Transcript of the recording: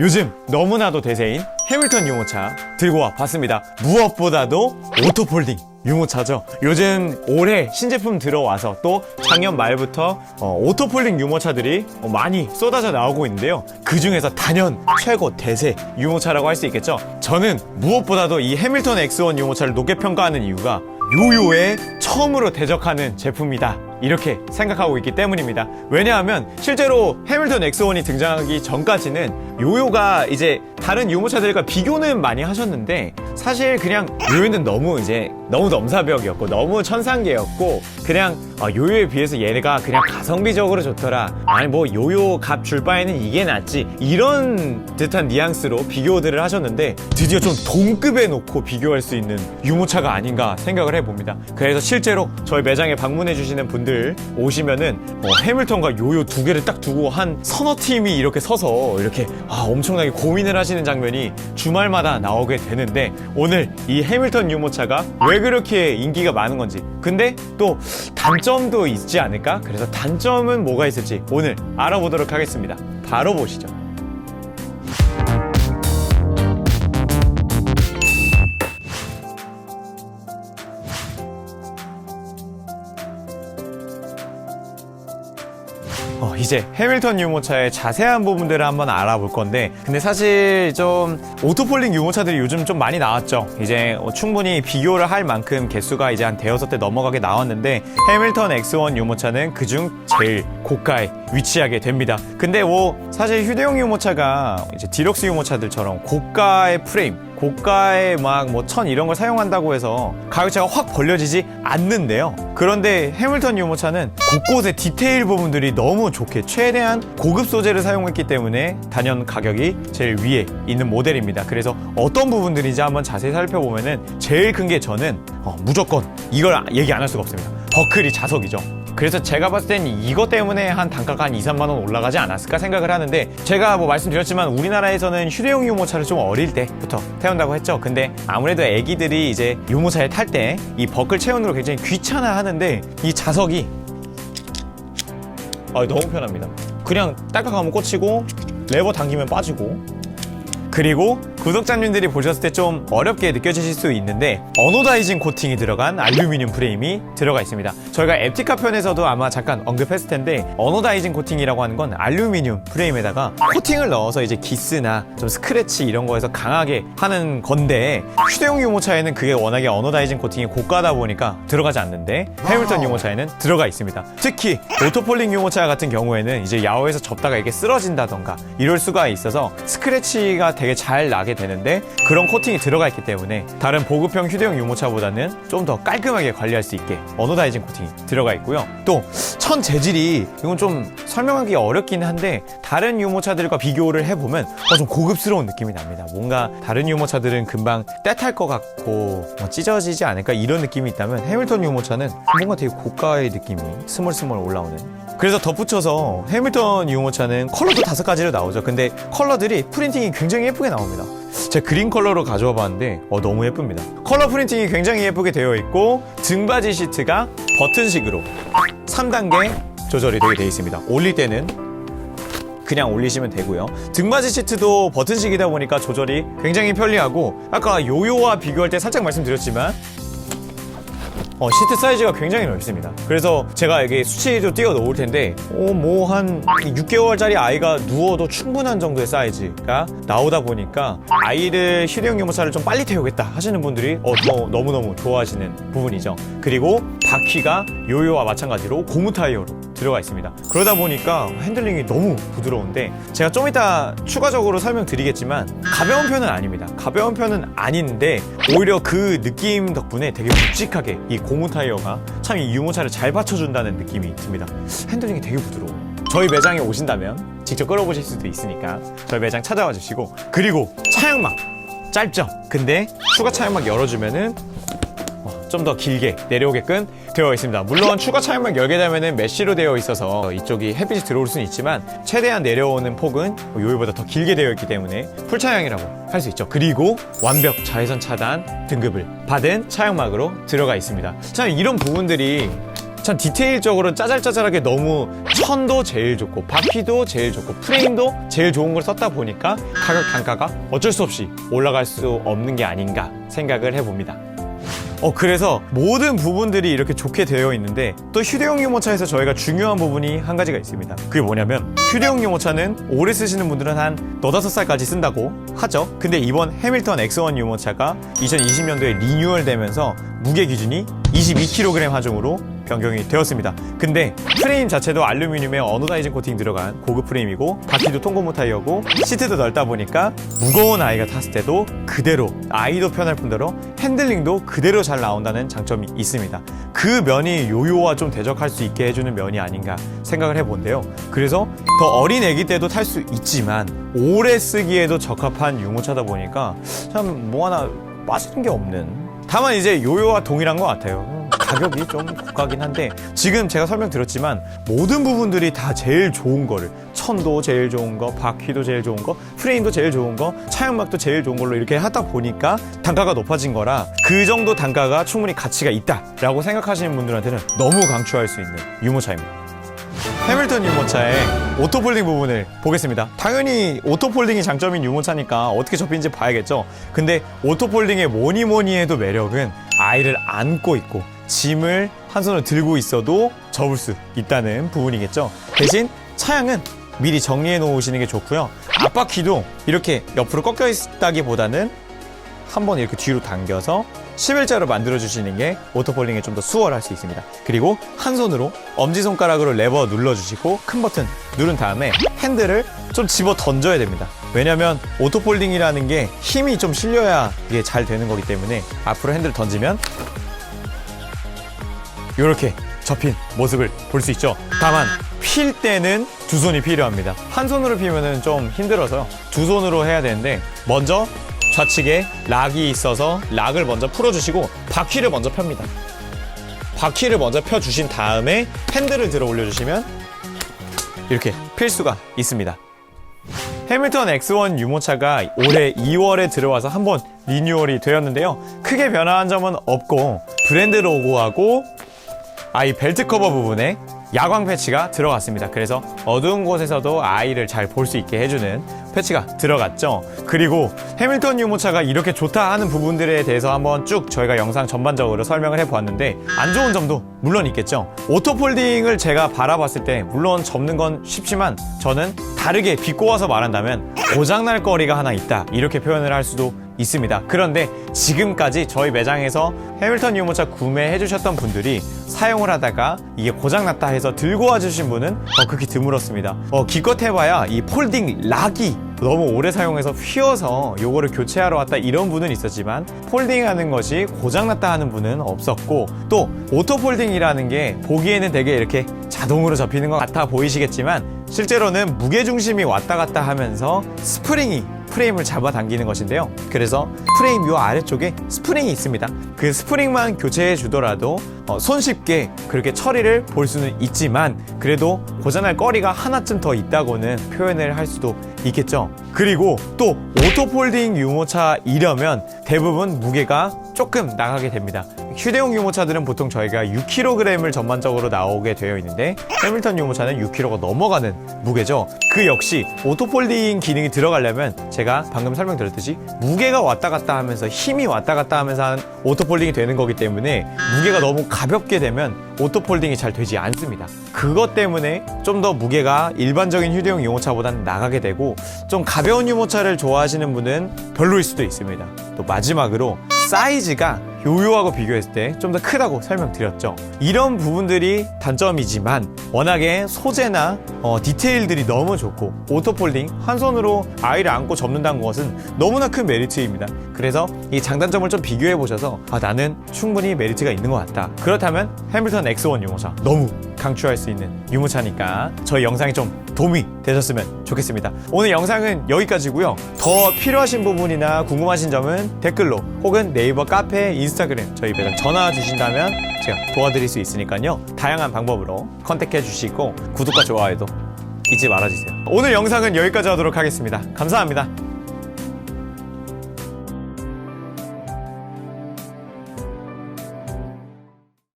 요즘 너무나도 대세인 해밀턴 유모차 들고 와 봤습니다. 무엇보다도 오토폴딩 유모차죠. 요즘 올해 신제품 들어와서 또 작년 말부터 어, 오토폴딩 유모차들이 어, 많이 쏟아져 나오고 있는데요. 그 중에서 단연 최고 대세 유모차라고 할 수 있겠죠. 저는 무엇보다도 이 해밀턴 X1 유모차를 높게 평가하는 이유가 요요에 처음으로 대적하는 제품이다. 이렇게 생각하고 있기 때문입니다. 왜냐하면 실제로 해밀턴 X1이 등장하기 전까지는 요요가 이제 다른 유모차들과 비교는 많이 하셨는데 사실 그냥 요요는 너무 이제 너무 넘사벽이었고 너무 천상계였고 그냥 아, 요요에 비해서 얘네가 그냥 가성비적으로 좋더라. 아니 뭐 요요 값 줄 바에는 이게 낫지 이런 듯한 뉘앙스로 비교들을 하셨는데 드디어 좀 동급에 놓고 비교할 수 있는 유모차가 아닌가 생각을 해봅니다. 그래서 실제로 저희 매장에 방문해 주시는 분들 오시면은 어, 해밀턴과 요요 두 개를 딱 두고 한 서너 팀이 이렇게 서서 이렇게 아, 엄청나게 고민을 하시는 장면이 주말마다 나오게 되는데 오늘 이 해밀턴 유모차가 왜 그렇게 인기가 많은 건지 근데 또 단점도 있지 않을까? 그래서 단점은 뭐가 있을지 오늘 알아보도록 하겠습니다. 바로 보시죠. 어, 이제 해밀턴 유모차의 자세한 부분들을 한번 알아볼 건데 근데 사실 좀 오토폴링 유모차들이 요즘 좀 많이 나왔죠. 이제 어, 충분히 비교를 할 만큼 개수가 이제 한 대여섯 대 넘어가게 나왔는데 해밀턴 X1 유모차는 그중 제일 고가에 위치하게 됩니다 근데 뭐 사실 휴대용 유모차가 이제 디럭스 유모차들처럼 고가의 프레임 고가의 막 뭐 천 이런 걸 사용한다고 해서 가격차가 확 벌려지지 않는데요. 그런데 해밀턴 유모차는 곳곳의 디테일 부분들이 너무 좋게 최대한 고급 소재를 사용했기 때문에 단연 가격이 제일 위에 있는 모델입니다. 그래서 어떤 부분들인지 한번 자세히 살펴보면은 제일 큰 게 저는 어, 무조건 이걸 얘기 안 할 수가 없습니다. 버클이 자석이죠. 그래서 제가 봤을 땐 이것 때문에 한 단가가 한 2, 3만 원 올라가지 않았을까 생각을 하는데 제가 뭐 말씀드렸지만 우리나라에서는 휴대용 유모차를 좀 어릴 때부터 태운다고 했죠. 근데 아무래도 애기들이 이제 유모차에 탈 때 이 버클 체온으로 굉장히 귀찮아 하는데 이 자석이 아, 너무 편합니다. 그냥 딸깍하면 꽂히고 레버 당기면 빠지고 그리고 구독자님들이 보셨을 때 좀 어렵게 느껴지실 수 있는데 어노다이징 코팅이 들어간 알루미늄 프레임이 들어가 있습니다. 저희가 앱티카 편에서도 아마 잠깐 언급했을 텐데 어노다이징 코팅이라고 하는 건 알루미늄 프레임에다가 코팅을 넣어서 이제 기스나 좀 스크래치 이런 거에서 강하게 하는 건데 휴대용 유모차에는 그게 워낙에 어노다이징 코팅이 고가다 보니까 들어가지 않는데 해밀턴 유모차에는 들어가 있습니다. 특히 오토폴링 유모차 같은 경우에는 이제 야외에서 접다가 이게 쓰러진다던가 이럴 수가 있어서 스크래치가 되게 잘 나게 되는데 그런 코팅이 들어가 있기 때문에 다른 보급형 휴대용 유모차보다는 좀 더 깔끔하게 관리할 수 있게 어노다이징 코팅이 들어가 있고요. 또 천 재질이 이건 좀 설명하기 어렵긴 한데 다른 유모차들과 비교를 해보면 어, 좀 고급스러운 느낌이 납니다. 뭔가 다른 유모차들은 금방 때탈 것 같고 뭐 찢어지지 않을까 이런 느낌이 있다면 해밀턴 유모차는 뭔가 되게 고가의 느낌이 스멀스멀 올라오는 그래서 덧붙여서 해밀턴 유모차는 컬러도 다섯 가지로 나오죠. 근데 컬러들이 프린팅이 굉장히 예쁘게 나옵니다. 제가 그린 컬러로 가져와 봤는데 어, 너무 예쁩니다. 컬러 프린팅이 굉장히 예쁘게 되어 있고 등받이 시트가 버튼식으로 3단계 조절이 되게 되어 있습니다. 올릴 때는 그냥 올리시면 되고요. 등받이 시트도 버튼식이다 보니까 조절이 굉장히 편리하고 아까 요요와 비교할 때 살짝 말씀드렸지만 어, 시트 사이즈가 굉장히 넓습니다. 그래서 제가 여기 수치도 띄워 놓을 텐데, 어, 뭐, 한 6개월짜리 아이가 누워도 충분한 정도의 사이즈가 나오다 보니까 아이를 휴대용 유모차를 좀 빨리 태우겠다 하시는 분들이 어, 더 너무너무 좋아하시는 부분이죠. 그리고 바퀴가 요요와 마찬가지로 고무 타이어로 들어가 있습니다. 그러다 보니까 핸들링이 너무 부드러운데 제가 좀 이따 추가적으로 설명드리겠지만 가벼운 편은 아닙니다. 가벼운 편은 아닌데 오히려 그 느낌 덕분에 되게 묵직하게 이 고무 타이어가 참 이 유모차를 잘 받쳐준다는 느낌이 듭니다. 핸들링이 되게 부드러워요. 저희 매장에 오신다면 직접 끌어보실 수도 있으니까 저희 매장 찾아와 주시고 그리고 차량막 짧죠? 근데 추가 차량막 열어주면은 좀 더 길게 내려오게끔 되어 있습니다. 물론 추가 차량막 열게 되면은 메쉬로 되어 있어서 이쪽이 햇빛이 들어올 수는 있지만 최대한 내려오는 폭은 요요보다 더 길게 되어 있기 때문에 풀 차량이라고 할 수 있죠. 그리고 완벽 자외선 차단 등급을 받은 차량막으로 들어가 있습니다. 참 이런 부분들이 참 디테일적으로 짜잘짜잘하게 너무 천도 제일 좋고 바퀴도 제일 좋고 프레임도 제일 좋은 걸 썼다 보니까 가격 단가가 어쩔 수 없이 올라갈 수 없는 게 아닌가 생각을 해봅니다. 어 그래서 모든 부분들이 이렇게 좋게 되어 있는데 또 휴대용 유모차에서 저희가 중요한 부분이 한 가지가 있습니다. 그게 뭐냐면 휴대용 유모차는 오래 쓰시는 분들은 한 너다섯 살까지 쓴다고 하죠. 근데 이번 해밀턴 X1 유모차가 2020년도에 리뉴얼되면서 무게 기준이 22kg 하중으로 변경이 되었습니다. 근데 프레임 자체도 알루미늄에 어노다이징 코팅 들어간 고급 프레임이고 바퀴도 통고무 타이어고 시트도 넓다 보니까 무거운 아이가 탔을 때도 그대로 아이도 편할 뿐더러 핸들링도 그대로 잘 나온다는 장점이 있습니다. 그 면이 요요와 좀 대적할 수 있게 해주는 면이 아닌가 생각을 해본데요. 그래서 더 어린 애기 때도 탈 수 있지만 오래 쓰기에도 적합한 유모차다 보니까 참 뭐 하나 빠지는 게 없는 다만 이제 요요와 동일한 것 같아요. 가격이 좀 고가긴 한데 지금 제가 설명드렸지만 모든 부분들이 다 제일 좋은 거를 천도 제일 좋은 거, 바퀴도 제일 좋은 거, 프레임도 제일 좋은 거, 차양막도 제일 좋은 걸로 이렇게 하다 보니까 단가가 높아진 거라 그 정도 단가가 충분히 가치가 있다라고 생각하시는 분들한테는 너무 강추할 수 있는 유모차입니다. 해밀턴 유모차의 오토폴딩 부분을 보겠습니다. 당연히 오토폴딩이 장점인 유모차니까 어떻게 접히는지 봐야겠죠. 근데 오토폴딩의 뭐니 뭐니 해도 매력은 아이를 안고 있고 짐을 한 손으로 들고 있어도 접을 수 있다는 부분이겠죠. 대신 차량은 미리 정리해 놓으시는 게 좋고요. 앞바퀴도 이렇게 옆으로 꺾여 있다기보다는 한번 이렇게 뒤로 당겨서 11자로 만들어 주시는 게 오토폴링에 좀 더 수월할 수 있습니다. 그리고 한 손으로 엄지손가락으로 레버 눌러 주시고 큰 버튼 누른 다음에 핸들을 좀 집어 던져야 됩니다. 왜냐면 오토폴딩이라는 게 힘이 좀 실려야 이게 잘 되는 거기 때문에 앞으로 핸들을 던지면 이렇게 접힌 모습을 볼 수 있죠. 다만 필 때는 두 손이 필요합니다. 한 손으로 피면은 좀 힘들어서요. 두 손으로 해야 되는데 먼저 좌측에 락이 있어서 락을 먼저 풀어주시고 바퀴를 먼저 펴니다. 바퀴를 먼저 펴주신 다음에 핸들을 들어 올려주시면 이렇게 필 수가 있습니다. 해밀턴 X1 유모차가 올해 2월에 들어와서 한번 리뉴얼이 되었는데요. 크게 변화한 점은 없고 브랜드 로고하고 아이 벨트 커버 부분에 야광 패치가 들어갔습니다. 그래서 어두운 곳에서도 아이를 잘 볼 수 있게 해주는 패치가 들어갔죠. 그리고 해밀턴 유모차가 이렇게 좋다 하는 부분들에 대해서 한번 쭉 저희가 영상 전반적으로 설명을 해보았는데 안 좋은 점도 물론 있겠죠. 오토폴딩을 제가 바라봤을 때 물론 접는 건 쉽지만 저는 다르게 비꼬아서 말한다면 고장날 거리가 하나 있다 이렇게 표현을 할 수도 있습니다. 그런데 지금까지 저희 매장에서 해밀턴 유모차 구매해 주셨던 분들이 사용을 하다가 이게 고장났다 해서 들고 와 주신 분은 어, 극히 드물었습니다. 어, 기껏 해봐야 이 폴딩 락이 너무 오래 사용해서 휘어서 요거를 교체하러 왔다 이런 분은 있었지만 폴딩하는 것이 고장났다 하는 분은 없었고 또 오토 폴딩이라는 게 보기에는 되게 이렇게 자동으로 접히는 것 같아 보이시겠지만 실제로는 무게중심이 왔다 갔다 하면서 스프링이 프레임을 잡아당기는 것인데요. 그래서 프레임 요 아래쪽에 스프링이 있습니다. 그 스프링만 교체해 주더라도 어, 손쉽게 그렇게 처리를 볼 수는 있지만 그래도 고장날 거리가 하나쯤 더 있다고는 표현을 할 수도 있겠죠. 그리고 또 오토폴딩 유모차이려면 대부분 무게가 조금 나가게 됩니다. 휴대용 유모차들은 보통 저희가 6kg을 전반적으로 나오게 되어 있는데 해밀턴 유모차는 6kg가 넘어가는 무게죠. 그 역시 오토폴딩 기능이 들어가려면 제가 방금 설명드렸듯이 무게가 왔다 갔다 하면서 힘이 왔다 갔다 하면서 하는 오토폴딩이 되는 거기 때문에 무게가 너무 가볍게 되면 오토폴딩이 잘 되지 않습니다. 그것 때문에 좀 더 무게가 일반적인 휴대용 유모차보다는 나가게 되고 좀 가벼운 유모차를 좋아하시는 분은 별로일 수도 있습니다. 또 마지막으로 사이즈가 요요하고 비교했을 때 좀 더 크다고 설명드렸죠. 이런 부분들이 단점이지만 워낙에 소재나 어, 디테일들이 너무 좋고 오토폴딩 한 손으로 아이를 안고 접는다는 것은 너무나 큰 메리트입니다. 그래서 이 장단점을 좀 비교해 보셔서 아, 나는 충분히 메리트가 있는 것 같다. 그렇다면 해밀턴 X1 유모차 너무 강추할 수 있는 유모차니까 저희 영상이 좀 도움이 되셨으면 좋겠습니다. 오늘 영상은 여기까지고요. 더 필요하신 부분이나 궁금하신 점은 댓글로 혹은 네이버 카페, 인스타그램 저희 매장 전화 주신다면 제가 도와드릴 수 있으니까요. 다양한 방법으로 컨택해 주시고 구독과 좋아요도 잊지 말아주세요. 오늘 영상은 여기까지 하도록 하겠습니다. 감사합니다.